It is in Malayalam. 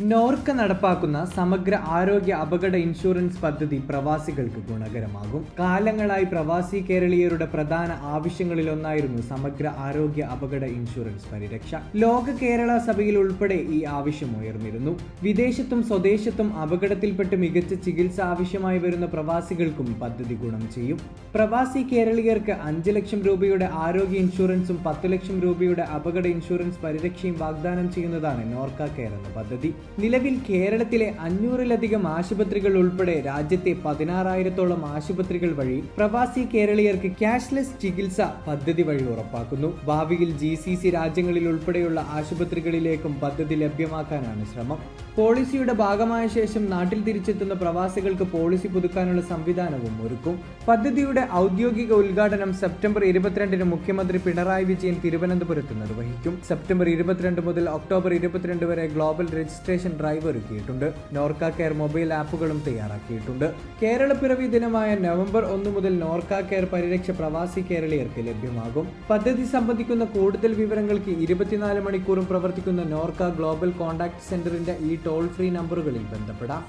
നോർക്ക നടപ്പാക്കുന്ന സമഗ്ര ആരോഗ്യ അപകട ഇൻഷുറൻസ് പദ്ധതി പ്രവാസികൾക്ക് ഗുണകരമാകും. കാലങ്ങളായി പ്രവാസി കേരളീയരുടെ പ്രധാന ആവശ്യങ്ങളിലൊന്നായിരുന്നു സമഗ്ര ആരോഗ്യ അപകട ഇൻഷുറൻസ് പരിരക്ഷ. ലോക കേരള സഭയിൽ ഉൾപ്പെടെ ഈ ആവശ്യം ഉയർന്നിരുന്നു. വിദേശത്തും സ്വദേശത്തും അപകടത്തിൽപ്പെട്ട് മികച്ച ചികിത്സ ആവശ്യമായി വരുന്ന പ്രവാസികൾക്കും പദ്ധതി ഗുണം ചെയ്യും. പ്രവാസി കേരളീയർക്ക് അഞ്ച് ലക്ഷം രൂപയുടെ ആരോഗ്യ ഇൻഷുറൻസും പത്ത് ലക്ഷം രൂപയുടെ അപകട ഇൻഷുറൻസ് പരിരക്ഷയും വാഗ്ദാനം ചെയ്യുന്നതാണ് നോർക്ക കെയർ എന്ന പദ്ധതി. നിലവിൽ കേരളത്തിലെ അഞ്ഞൂറിലധികം ആശുപത്രികൾ ഉൾപ്പെടെ രാജ്യത്തെ പതിനാറായിരത്തോളം ആശുപത്രികൾ വഴി പ്രവാസി കേരളീയർക്ക് ക്യാഷ്ലെസ് ചികിത്സ പദ്ധതി വഴി ഉറപ്പാക്കുന്നു. ഭാവിയിൽ ജി രാജ്യങ്ങളിൽ ഉൾപ്പെടെയുള്ള ആശുപത്രികളിലേക്കും പദ്ധതി ലഭ്യമാക്കാനാണ് ശ്രമം. പോളിസിയുടെ ഭാഗമായ ശേഷം നാട്ടിൽ തിരിച്ചെത്തുന്ന പ്രവാസികൾക്ക് പോളിസി പുതുക്കാനുള്ള സംവിധാനവും ഒരുക്കും. പദ്ധതിയുടെ ഔദ്യോഗിക ഉദ്ഘാടനം സെപ്റ്റംബർ ഇരുപത്തിരണ്ടിന് മുഖ്യമന്ത്രി പിണറായി വിജയൻ തിരുവനന്തപുരത്ത് നിർവഹിക്കും. സെപ്റ്റംബർ ഇരുപത്തിരണ്ട് മുതൽ ഒക്ടോബർ ഇരുപത്തിരണ്ട് വരെ ഗ്ലോബൽ രജിസ്ട്രേഷൻ ഡ്രൈവ് ഒരുക്കിയിട്ടുണ്ട്. നോർക്ക കെയർ മൊബൈൽ ആപ്പുകളും തയ്യാറാക്കിയിട്ടുണ്ട്. കേരള പിറവി ദിനമായ നവംബർ ഒന്ന് മുതൽ നോർക്ക കെയർ പരിരക്ഷ പ്രവാസി കേരളീയർക്ക് ലഭ്യമാകും. പദ്ധതി സംബന്ധിക്കുന്ന കൂടുതൽ വിവരങ്ങൾക്ക് ഇരുപത്തിനാല് മണിക്കൂറും പ്രവർത്തിക്കുന്ന നോർക്ക ഗ്ലോബൽ കോൺടാക്ട് സെന്ററിന്റെ ഈ ടോൾ ഫ്രീ നമ്പറുകളിൽ ബന്ധപ്പെടാം.